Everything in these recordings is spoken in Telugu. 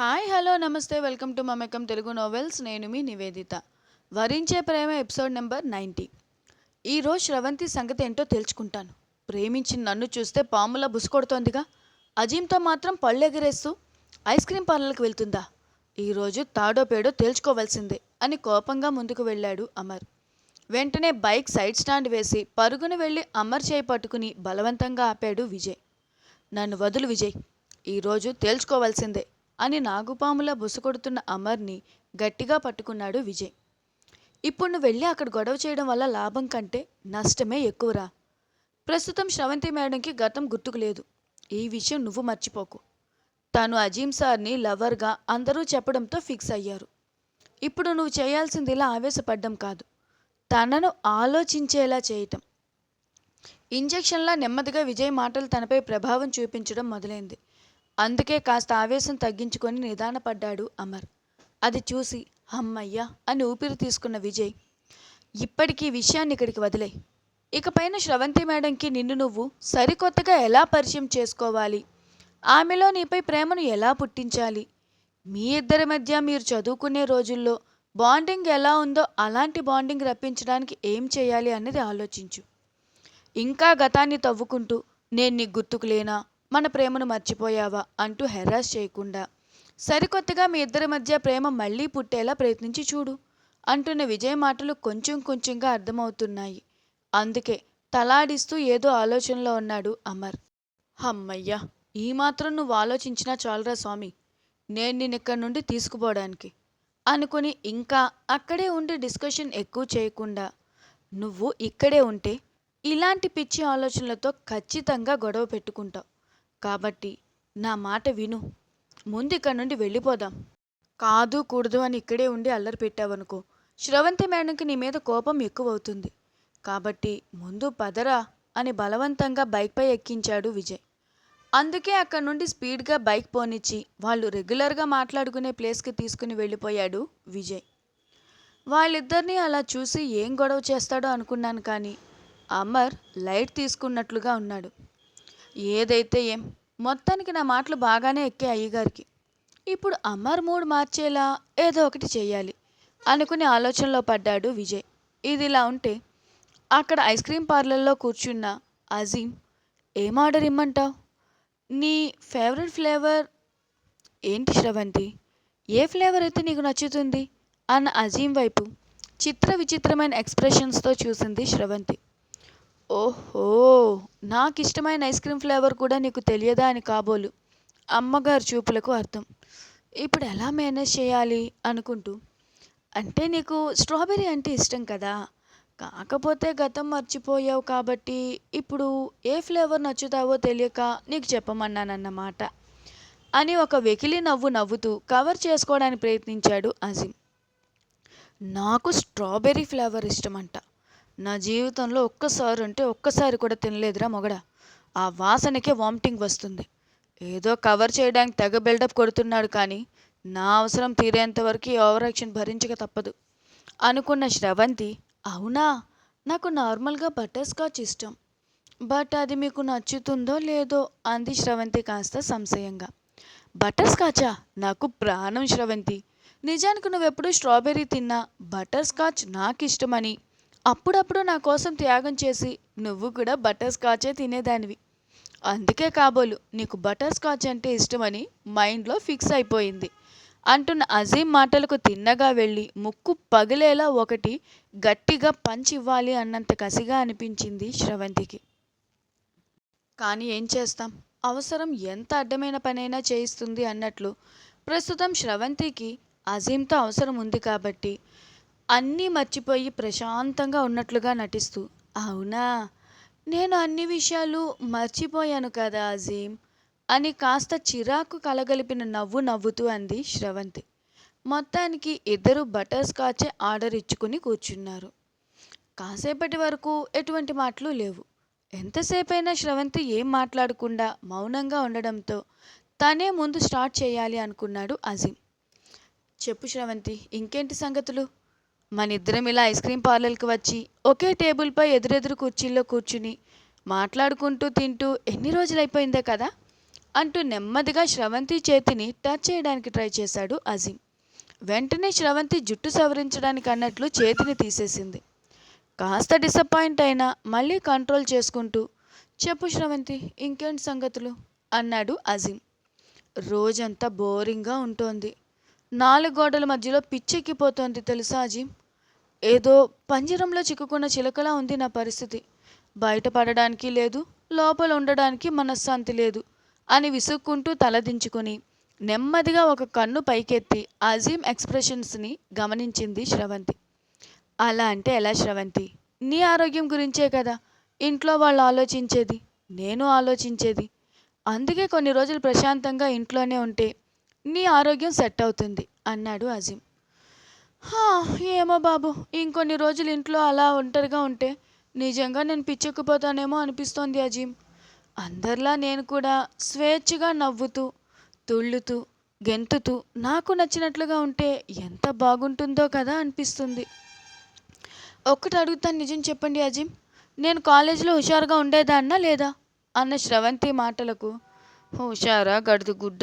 Hi hello namaste welcome to Mamakam Telugu novels నేను మీ నివేదిత. వరించే ప్రేమ ఎపిసోడ్ నెంబర్ నైంటీ. ఈరోజు శ్రవంతి సంగతి ఏంటో తెలుసుకుంటాను. ప్రేమించిన నన్ను చూస్తే పాములా బుసుకొడుతోందిగా అజీంతో మాత్రం పళ్ళెగిరేస్తూ ఐస్ క్రీమ్ పార్లర్కి వెళ్తుందా? ఈరోజు తాడో పేడో తేల్చుకోవాల్సిందే అని కోపంగా ముందుకు వెళ్ళాడు అమర్. వెంటనే బైక్ సైడ్ స్టాండ్ వేసి పరుగున వెళ్ళి అమర్ చేయి పట్టుకుని బలవంతంగా ఆపాడు విజయ్. నన్ను వదులు విజయ్. ఈరోజు తేల్చుకోవాల్సిందే. అని నాగుపాములా బుసకొడుతున్న అమర్ని గట్టిగా పట్టుకున్నాడు విజయ్. ఇప్పుడు నువ్వు వెళ్ళి అక్కడ గొడవ చేయడం వల్ల లాభం కంటే నష్టమే ఎక్కువరా? ప్రస్తుతం శ్రవంతి మేడంకి గతం గుర్తుకు లేదు. ఈ విషయం నువ్వు మర్చిపోకు. తను అజీం సార్ని లవర్గా అందరూ చెప్పడంతో ఫిక్స్ అయ్యారు. ఇప్పుడు నువ్వు చేయాల్సింది ఇలా ఆవేశపడ్డం కాదు. తనను ఆలోచించేలా చేయటం. ఇంజెక్షన్లా నెమ్మదిగా విజయ్ మాటలు తనపై ప్రభావం చూపించడం మొదలైంది. అందుకే కాస్త ఆవేశం తగ్గించుకొని నిదానపడ్డాడు అమర్. అది చూసి అమ్మయ్యా అని ఊపిరి తీసుకున్న విజయ్ ఇప్పటికీ విషయాన్ని ఇక్కడికి వదిలే ఇకపైన శ్రవంతి మేడంకి నిన్ను నువ్వు సరికొత్తగా ఎలా పరిచయం చేసుకోవాలి? ఆమెలో నీపై ప్రేమను ఎలా పుట్టించాలి? మీ ఇద్దరి మధ్య మీరు చదువుకునే రోజుల్లో బాండింగ్ ఎలా ఉందో అలాంటి బాండింగ్ రప్పించడానికి ఏం చేయాలి అన్నది ఆలోచించు. ఇంకా గతాన్ని తవ్వుకుంటూ నేను నీకు గుర్తుకు లేనా మన ప్రేమను మర్చిపోయావా అంటూ హెరాస్ చేయకుండా. సరికొత్తగా మీ ఇద్దరి మధ్య ప్రేమ మళ్ళీ పుట్టేలా ప్రయత్నించి చూడు అంటున్న విజయ్ మాటలు కొంచెం కొంచెంగా అర్థమవుతున్నాయి. అందుకే తలాడిస్తూ ఏదో ఆలోచనలో ఉన్నాడు అమర్. హమ్మయ్యా ఈ మాత్రం నువ్వు ఆలోచించినా చాలరా స్వామి? నేను నిన్ను ఇక్కడి నుండి తీసుకుపోవడానికి. అనుకుని ఇంకా అక్కడే ఉండి డిస్కషన్ ఎక్కువ చేయకుండా. నువ్వు ఇక్కడే ఉంటే ఇలాంటి పిచ్చి ఆలోచనలతో ఖచ్చితంగా గొడవ పెట్టుకుంటావు. కాబట్టి నా మాట విను. ముందు ఇక్కడ నుండి వెళ్ళిపోదాం. కాదు కూడదు అని ఇక్కడే ఉండి అల్లరి పెట్టావనుకో. శ్రవంతి మేడంకి నీ మీద కోపం ఎక్కువ అవుతుంది కాబట్టి ముందు పదరా అని బలవంతంగా బైక్పై ఎక్కించాడు విజయ్. అందుకే అక్కడ నుండి స్పీడ్గా బైక్ పోనిచ్చి వాళ్ళు రెగ్యులర్గా మాట్లాడుకునే ప్లేస్కి తీసుకుని వెళ్ళిపోయాడు విజయ్. వాళ్ళిద్దరినీ అలా చూసి ఏం గొడవ చేస్తాడో అనుకున్నాను కానీ అమర్ లైట్ తీసుకున్నట్లుగా ఉన్నాడు. ఏదైతే ఏం మొత్తానికి నా మాటలు బాగానే ఎక్కే అయ్యగారికి. ఇప్పుడు అమర్ మూడ్ మార్చేలా ఏదో ఒకటి చేయాలి అనుకుని ఆలోచనలో పడ్డాడు విజయ్. ఇది ఇలా ఉంటే అక్కడ ఐస్ క్రీమ్ పార్లర్లో కూర్చున్న అజీం ఏం ఆర్డర్ ఇమ్మంటావు? నీ ఫేవరెట్ ఫ్లేవర్ ఏంటి శ్రవంతి? ఏ ఫ్లేవర్ అయితే నీకు నచ్చుతుంది? అన్న అజీం వైపు చిత్ర విచిత్రమైన ఎక్స్ప్రెషన్స్తో చూసింది శ్రవంతి. ఓహో నాకు ఇష్టమైన ఐస్ క్రీమ్ ఫ్లేవర్ కూడా నీకు తెలియదా అని కాబోలు. అమ్మగారు చూపులకు అర్థం. ఇప్పుడు ఎలా మేనేజ్ చేయాలి? అనుకుంటూ. అంటే నీకు స్ట్రాబెర్రీ అంటే ఇష్టం కదా? కాకపోతే గతం మర్చిపోయావు కాబట్టి ఇప్పుడు ఏ ఫ్లేవర్ నచ్చుతావో తెలియక నీకు చెప్పమన్నానన్నమాట. అని ఒక వెకిలి నవ్వు నవ్వుతూ కవర్ చేసుకోవడానికి ప్రయత్నించాడు అజీమ్. నాకు స్ట్రాబెర్రీ ఫ్లేవర్ ఇష్టమంట. నా జీవితంలో ఒక్కసారి అంటే ఒక్కసారి కూడా తినలేదురా మొగడా. ఆ వాసనకే వామిటింగ్ వస్తుంది. ఏదో కవర్ చేయడానికి తెగ బిల్డప్ కొడుతున్నాడు కానీ నా అవసరం తీరేంత వరకు ఓవర్ యాక్షన్ భరించక తప్పదు. అనుకున్న శ్రవంతి అవునా? నాకు నార్మల్గా బటర్ స్కాచ్ ఇష్టం. బట్ అది మీకు నచ్చుతుందో లేదో అంది శ్రవంతి కాస్త సంశయంగా. బటర్ స్కాచా? నాకు ప్రాణం శ్రవంతి. నిజానికి నువ్వెప్పుడు స్ట్రాబెర్రీ తిన్నా బటర్ స్కాచ్ నాకు ఇష్టమని అప్పుడప్పుడు నా కోసం త్యాగం చేసి నువ్వు కూడా బటర్ స్కాచే తినేదానివి. అందుకే కాబోలు నీకు బటర్ స్కాచ్ అంటే ఇష్టమని మైండ్లో ఫిక్స్ అయిపోయింది. అంటున్న అజీం మాటలకు తిన్నగా వెళ్ళి ముక్కు పగిలేలా ఒకటి గట్టిగా పంచి ఇవ్వాలి అన్నంత కసిగా అనిపించింది శ్రవంతికి. కానీ ఏం చేస్తాం? అవసరం ఎంత అడ్డమైన పనైనా చేయిస్తుంది అన్నట్లు ప్రస్తుతం శ్రవంతికి అజీంతో అవసరం ఉంది కాబట్టి అన్నీ మర్చిపోయి ప్రశాంతంగా ఉన్నట్లుగా నటిస్తూ అవునా? నేను అన్ని విషయాలు మర్చిపోయాను కదా అజీం అని కాస్త చిరాకు కలగలిపిన నవ్వు నవ్వుతూ అంది శ్రవంతి. మొత్తానికి ఇద్దరు బటర్ స్కాచే ఆర్డర్ ఇచ్చుకుని కూర్చున్నారు. కాసేపటి వరకు ఎటువంటి మాటలు లేవు. ఎంతసేపైనా శ్రవంతి ఏం మాట్లాడకుండా మౌనంగా ఉండడంతో తనే ముందు స్టార్ట్ చేయాలి అనుకున్నాడు అజీం చెప్పు శ్రవంతి ఇంకేంటి సంగతులు? మన ఇద్దరం ఇలా ఐస్ క్రీమ్ పార్లర్కి వచ్చి ఒకే టేబుల్పై ఎదురెదురు కుర్చీల్లో కూర్చుని మాట్లాడుకుంటూ తింటూ ఎన్ని రోజులైపోయిందే కదా అంటూ నెమ్మదిగా శ్రవంతి చేతిని టచ్ చేయడానికి ట్రై చేశాడు అజీం వెంటనే శ్రవంతి జుట్టు సవరించడానికి అన్నట్లు చేతిని తీసేసింది. కాస్త డిసప్పాయింట్ అయినా మళ్ళీ కంట్రోల్ చేసుకుంటూ చెప్పు శ్రవంతి ఇంకేంటి సంగతులు? అన్నాడు అజీం రోజంతా బోరింగ్గా ఉంటోంది. నాలుగు గోడల మధ్యలో పిచ్చెక్కిపోతోంది తెలుసా అజీం ఏదో పంజరంలో చిక్కుకున్న చిలకలా ఉంది నా పరిస్థితి. బయటపడడానికి లేదు లోపల ఉండడానికి మనశ్శాంతి లేదు అని విసుక్కుంటూ తలదించుకుని నెమ్మదిగా ఒక కన్ను పైకెత్తి అజీం ఎక్స్ప్రెషన్స్ని గమనించింది శ్రవంతి. అలా అంటే ఎలా శ్రవంతి? నీ ఆరోగ్యం గురించే కదా. ఇంట్లో వాళ్ళు ఆలోచించేది నేను ఆలోచించేది. అందుకే కొన్ని రోజులు ప్రశాంతంగా ఇంట్లోనే ఉంటే నీ ఆరోగ్యం సెట్ అవుతుంది అన్నాడు అజీం "హా, ఏమో బాబు. ఇంకొన్ని రోజులు ఇంట్లో అలా ఒంటరిగా ఉంటే నిజంగా నేను పిచ్చెక్కిపోతానేమో అనిపిస్తోంది అజీం అందరిలా నేను కూడా స్వేచ్ఛగా నవ్వుతూ తుళ్ళుతూ గెంతుతూ నాకు నచ్చినట్లుగా ఉంటే ఎంత బాగుంటుందో కదా అనిపిస్తుంది. ఒక్కటి అడుగుతాను నిజం చెప్పండి అజీం నేను కాలేజీలో హుషారుగా ఉండేదాన్నా లేదా? అన్న శ్రవంతి మాటలకు హుషారా గడుదు గుడ్డ.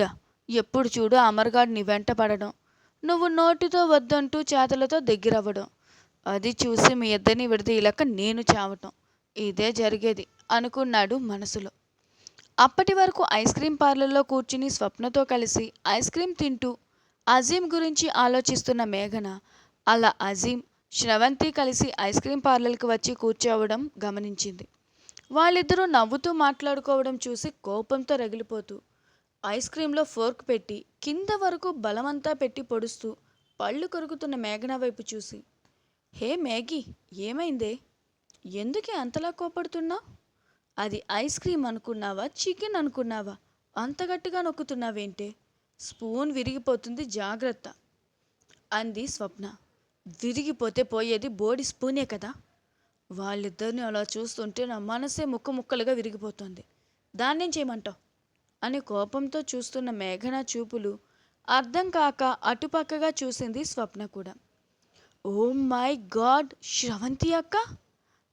ఎప్పుడు చూడు అమర్గాడు నీ వెంట పడడం. నువ్వు నోటితో వద్దంటూ చేతలతో దగ్గరవ్వడం. అది చూసి మీ ఇద్దరిని విడదీయలేక నేను చావటం. ఇదే జరిగేది అనుకున్నాడు మనసులో. అప్పటి వరకు ఐస్ క్రీం పార్లర్లో కూర్చుని స్వప్నతో కలిసి ఐస్ క్రీం తింటూ అజీం గురించి ఆలోచిస్తున్న మేఘన అలా అజీం శ్రవంతి కలిసి ఐస్ క్రీం పార్లర్కి వచ్చి కూర్చోవడం గమనించింది. వాళ్ళిద్దరూ నవ్వుతూ మాట్లాడుకోవడం చూసి కోపంతో రగిలిపోతూ ఐస్ క్రీంలో ఫోర్క్ పెట్టి కింద వరకు బలమంతా పెట్టి పొడుస్తూ పళ్ళు కొరుకుతున్న మేఘన వైపు చూసి హే మ్యాగీ ఏమైందే? ఎందుకే అంతలా కోపడుతున్నావు అది ఐస్ క్రీమ్ అనుకున్నావా చికెన్ అనుకున్నావా? అంత గట్టిగా నొక్కుతున్నావేంటే? స్పూన్ విరిగిపోతుంది జాగ్రత్త అంది స్వప్న. విరిగిపోతే పోయేది బోడి స్పూనే కదా? వాళ్ళిద్దరిని అలా చూస్తుంటే నా మనసే ముక్క ముక్కలుగా విరిగిపోతుంది. దాన్నేం చేయమంటావు? అని కోపంతో చూస్తున్న మేఘన చూపులు అర్థం కాక అటుపక్కగా చూసింది స్వప్న కూడా. ఓ మై గాడ్ శ్రవంతి అక్క?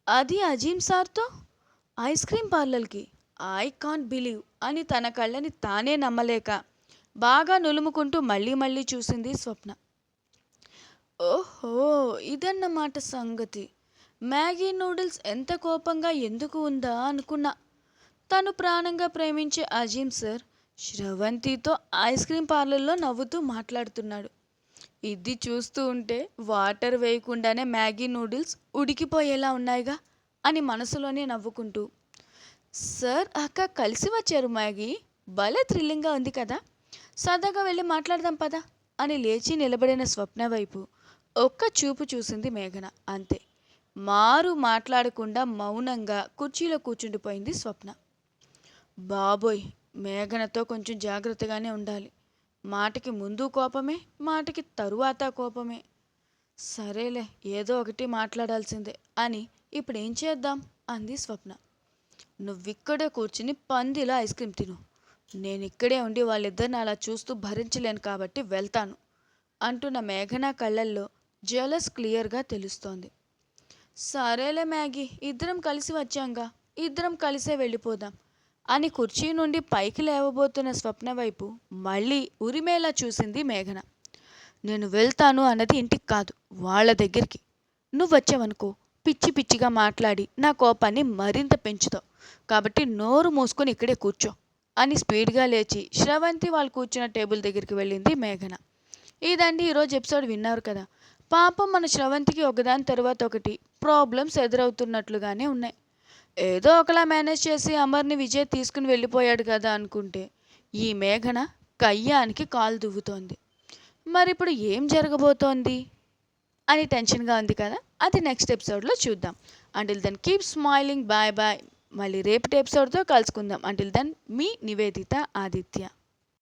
అది అజీం సార్తో? ఐస్ క్రీమ్ పార్లర్కి? ఐ కాంట్ బిలీవ్ అని తన కళ్ళని తానే నమ్మలేక బాగా నులుముకుంటూ మళ్ళీ మళ్ళీ చూసింది స్వప్న. ఓహో ఇదన్నమాట సంగతి. మ్యాగీ నూడిల్స్ ఎంత కోపంగా ఎందుకు ఉందా అనుకున్నా తను ప్రాణంగా ప్రేమించే అజీం సార్ శ్రవంతితో ఐస్ క్రీమ్ పార్లర్లో నవ్వుతూ మాట్లాడుతున్నాడు. ఇది చూస్తూ ఉంటే వాటర్ వేయకుండానే మ్యాగీ నూడిల్స్ ఉడికిపోయేలా ఉన్నాయిగా అని మనసులోనే నవ్వుకుంటూ. సార్ అక్క కలిసి వచ్చారు మ్యాగీ. భలే థ్రిల్లింగ్గా ఉంది కదా. సరదాగా వెళ్ళి మాట్లాడదాం పదా అని లేచి నిలబడిన స్వప్న వైపు ఒక్క చూపు చూసింది మేఘన. అంతే. మారు మాట్లాడకుండా మౌనంగా కుర్చీలో కూర్చుండిపోయింది స్వప్న. బాబోయ్ మేఘనతో కొంచెం జాగ్రత్తగానే ఉండాలి. మాటకి ముందు కోపమే మాటకి తరువాత కోపమే. సరేలే ఏదో ఒకటి మాట్లాడాల్సిందే అని ఇప్పుడు ఏం చేద్దాం? అంది స్వప్న. నువ్విక్కడే కూర్చుని పందిలా ఐస్ క్రీమ్ తిను. నేను ఇక్కడే ఉండి వాళ్ళిద్దరిని అలా చూస్తూ భరించలేను కాబట్టి వెళ్తాను అంటున్న మేఘన కళ్ళల్లో జలస్ క్లియర్గా తెలుస్తోంది. సరేలే మ్యాగీ ఇద్దరం కలిసి వచ్చాంగా. ఇద్దరం కలిసే వెళ్ళిపోదాం. అని కుర్చీ నుండి పైకి లేవబోతున్న స్వప్న వైపు మళ్ళీ ఉరిమేలా చూసింది మేఘన. నేను వెళ్తాను అన్నది ఇంటికి కాదు వాళ్ళ దగ్గరికి. నువ్వు వచ్చావనుకో పిచ్చి పిచ్చిగా మాట్లాడి నా కోపాన్ని మరింత పెంచుతావు. కాబట్టి నోరు మూసుకొని ఇక్కడే కూర్చో అని స్పీడ్గా లేచి శ్రవంతి వాళ్ళు కూర్చున్న టేబుల్ దగ్గరికి వెళ్ళింది మేఘన. ఇదండి ఈరోజు ఎపిసోడ్ విన్నారు కదా. పాపం మన శ్రవంతికి ఒకదాని తర్వాత ఒకటి ప్రాబ్లమ్స్ ఎదురవుతున్నట్లుగానే ఉన్నాయి. ఏదో ఒకలా మేనేజ్ చేసి అమర్ని విజయ్ తీసుకుని వెళ్ళిపోయాడు కదా అనుకుంటే ఈ మేఘన కయ్యానికి కాలు దువ్వుతోంది. మరి ఇప్పుడు ఏం జరగబోతోంది? అని టెన్షన్గా ఉంది కదా? అది నెక్స్ట్ ఎపిసోడ్లో చూద్దాం. Until then keep smiling bye bye మళ్ళీ రేపటి ఎపిసోడ్తో కలుసుకుందాం. అంటిల్ దెన్ మీ నివేదిత ఆదిత్య.